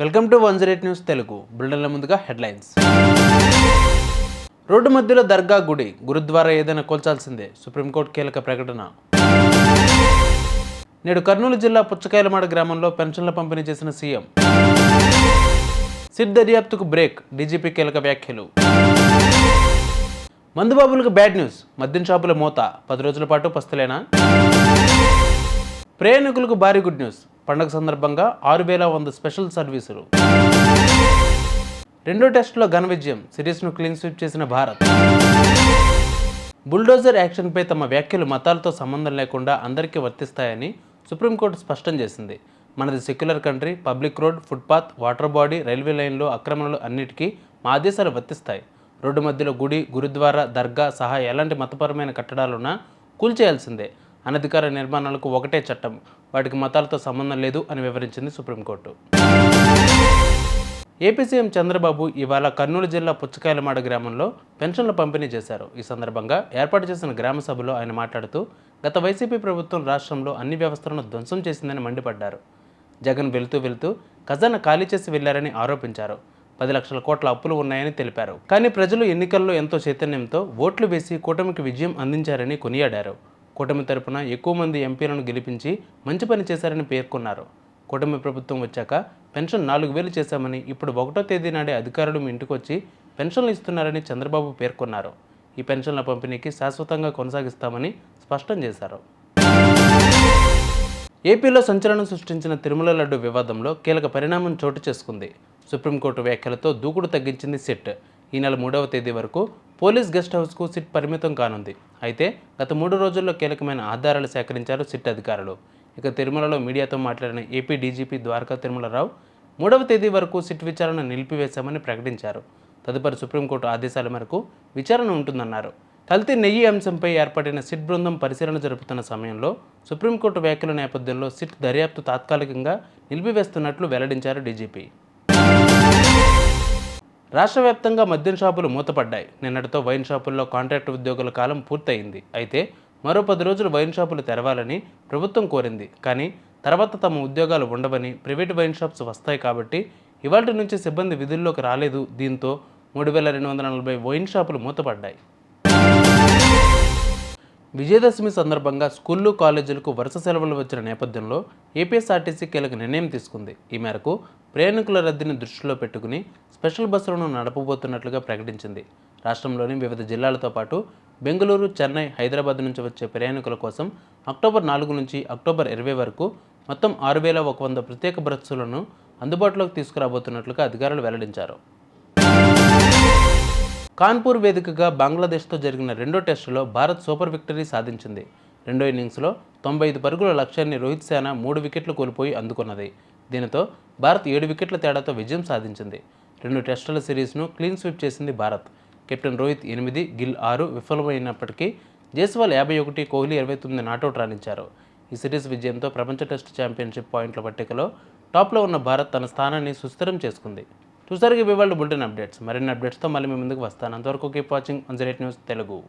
Welcome to one zero eight news Telugu. బుల్డన్ల ముందుగా headlines. Road మధ్యలో దర్గా గుడి గురుద్వారా ఏదైనా కోల్చాల్సిందే సుప్రీంకోర్టు కీలక ప్రకటన. నేడు కర్నూలు జిల్లా పుచ్చకాయలమాడ గ్రామంలో పెన్షన్ల పంపిణీ చేసిన సీఎం. సిట్ దర్యాప్తుకు బ్రేక్ డీజీపీ కీలక వ్యాఖ్యలు. మందుబాబులకు బ్యాడ్ న్యూస్ మద్యం షాపుల మూత పది రోజుల పాటు పస్తులేనా? ప్రయాణికులకు భారీ గుడ్ న్యూస్ పండగ సందర్భంగా ఆరు వేల వంద స్పెషల్ సర్వీసులు. రెండో టెస్టులో ఘన విజయం సిరీస్ను క్లీన్ స్వీప్ చేసిన భారత్. బుల్డోజర్ యాక్షన్పై తమ వ్యాఖ్యలు మతాలతో సంబంధం లేకుండా అందరికీ వర్తిస్తాయని సుప్రీంకోర్టు స్పష్టం చేసింది. మనది secular country public road footpath water body railway లైన్లు అక్రమణలు అన్నిటికీ మా ఆదేశాలు వర్తిస్తాయి. రోడ్డు మధ్యలో గుడి గురుద్వారా దర్గా సహా ఎలాంటి మతపరమైన కట్టడాలున్నా కూల్చేయాల్సిందే. అనధికార నిర్మాణాలకు ఒకటే చట్టం. వాటికి మతాలతో సంబంధం లేదు అని వివరించింది సుప్రీంకోర్టు. ఏపీ సీఎం చంద్రబాబు ఇవాళ కర్నూలు జిల్లా పుచ్చకాయలమాడ గ్రామంలో పెన్షన్ల పంపిణీ చేశారు. ఈ సందర్భంగా ఏర్పాటు చేసిన గ్రామ సభలో ఆయన మాట్లాడుతూ గత వైసీపీ ప్రభుత్వం రాష్ట్రంలో అన్ని వ్యవస్థలను ధ్వంసం చేసిందని మండిపడ్డారు. జగన్ వెళుతూ వెళుతూ ఖజానా ఖాళీ చేసి వెళ్ళారని ఆరోపించారు. పది లక్షల కోట్ల అప్పులు ఉన్నాయని తెలిపారు. కానీ ప్రజలు ఎన్నికల్లో ఎంతో చైతన్యంతో ఓట్లు వేసి కూటమికి విజయం అందించారని కొనియాడారు. కూటమి తరపున ఎక్కువ మంది ఎంపీలను గెలిపించి మంచి పని చేశారని పేర్కొన్నారు. కూటమి ప్రభుత్వం వచ్చాక పెన్షన్ నాలుగు వేలు చేశామని ఇప్పుడు ఒకటో తేదీ నాడే అధికారులు మీ ఇంటికి వచ్చి పెన్షన్లు ఇస్తున్నారని చంద్రబాబు పేర్కొన్నారు. ఈ పెన్షన్ల పంపిణీకి శాశ్వతంగా కొనసాగిస్తామని స్పష్టం చేశారు. ఏపీలో సంచలనం సృష్టించిన తిరుమల లడ్డు వివాదంలో కీలక పరిణామం చోటు చేసుకుంది. సుప్రీంకోర్టు వ్యాఖ్యలతో దూకుడు తగ్గించింది సిట్. ఈ నెల మూడవ తేదీ వరకు పోలీస్ గెస్ట్ హౌస్కు సిట్ పరిమితం కానుంది. అయితే గత మూడు రోజుల్లో కీలకమైన ఆధారాలు సేకరించారు సిట్ అధికారులు. ఇక తిరుమలలో మీడియాతో మాట్లాడిన ఏపీ డీజీపీ ద్వారకా తిరుమలరావు మూడవ తేదీ వరకు సిట్ విచారణ నిలిపివేశామని ప్రకటించారు. తదుపరి సుప్రీంకోర్టు ఆదేశాల మేరకు విచారణ ఉంటుందన్నారు. కల్తీ నెయ్యి అంశంపై ఏర్పడిన సిట్ బృందం పరిశీలన జరుపుతున్న సమయంలో సుప్రీంకోర్టు వ్యాఖ్యల నేపథ్యంలో సిట్ దర్యాప్తు తాత్కాలికంగా నిలిపివేస్తున్నట్లు వెల్లడించారు డీజీపీ. రాష్ట్ర వ్యాప్తంగా మద్యం షాపులు మూతపడ్డాయి. నిన్నటితో వైన్ షాపుల్లో కాంట్రాక్ట్ ఉద్యోగుల కాలం పూర్తయింది. అయితే మరో పది రోజులు వైన్ షాపులు తెరవాలని ప్రభుత్వం కోరింది. కానీ తర్వాత తమ ఉద్యోగాలు ఉండవని ప్రైవేట్ వైన్ షాప్స్ వస్తాయి కాబట్టి ఇవాటి నుంచి సిబ్బంది విధుల్లోకి రాలేదు. దీంతో మూడు వేల రెండు వందల నలభై వైన్ షాపులు మూతపడ్డాయి. విజయదశమి సందర్భంగా స్కూళ్ళు కాలేజీలకు వరుస సెలవులు వచ్చిన నేపథ్యంలో ఏపీఎస్ఆర్టీసీ కీలక నిర్ణయం తీసుకుంది. ఈ మేరకు ప్రయాణికుల రద్దీని దృష్టిలో పెట్టుకుని స్పెషల్ బస్సులను నడపబోతున్నట్లుగా ప్రకటించింది. రాష్ట్రంలోని వివిధ జిల్లాలతో పాటు బెంగళూరు చెన్నై హైదరాబాద్ నుంచి వచ్చే ప్రయాణికుల కోసం అక్టోబర్ నాలుగు నుంచి అక్టోబర్ ఇరవై వరకు మొత్తం ఆరు వేల ఒక వంద ప్రత్యేక బస్సులను అందుబాటులోకి తీసుకురాబోతున్నట్లుగా అధికారులు వెల్లడించారు. కాన్పూర్ వేదికగా బంగ్లాదేశ్తో జరిగిన రెండో టెస్టులో భారత్ సూపర్ విక్టరీ సాధించింది. రెండో ఇన్నింగ్స్లో తొంభై ఐదు పరుగుల లక్ష్యాన్ని రోహిత్ సేన మూడు వికెట్లు కోల్పోయి అందుకున్నది. దీనితో భారత్ ఏడు వికెట్ల తేడాతో విజయం సాధించింది. రెండు టెస్టుల సిరీస్ను క్లీన్ స్వీప్ చేసింది భారత్. కెప్టెన్ రోహిత్ ఎనిమిది గిల్ ఆరు విఫలమైనప్పటికీ జైస్వాల్ యాభై ఒకటి కోహ్లీ ఇరవై తొమ్మిది నాటౌట్ రాణించారు. ఈ సిరీస్ విజయంతో ప్రపంచ టెస్ట్ ఛాంపియన్షిప్ పాయింట్ల పట్టికలో టాప్లో ఉన్న భారత్ తన స్థానాన్ని సుస్థిరం చేసుకుంది. చూసారుగా ఇవి వాళ్ళు బులెటిన్ అప్డేట్స్. మరిన్ని అప్డేట్స్తో మళ్ళీ మీ ముందుకు వస్తాను. అంతవరకు కీప్ వాచింగ్. అంజరేట్ న్యూస్ తెలుగు.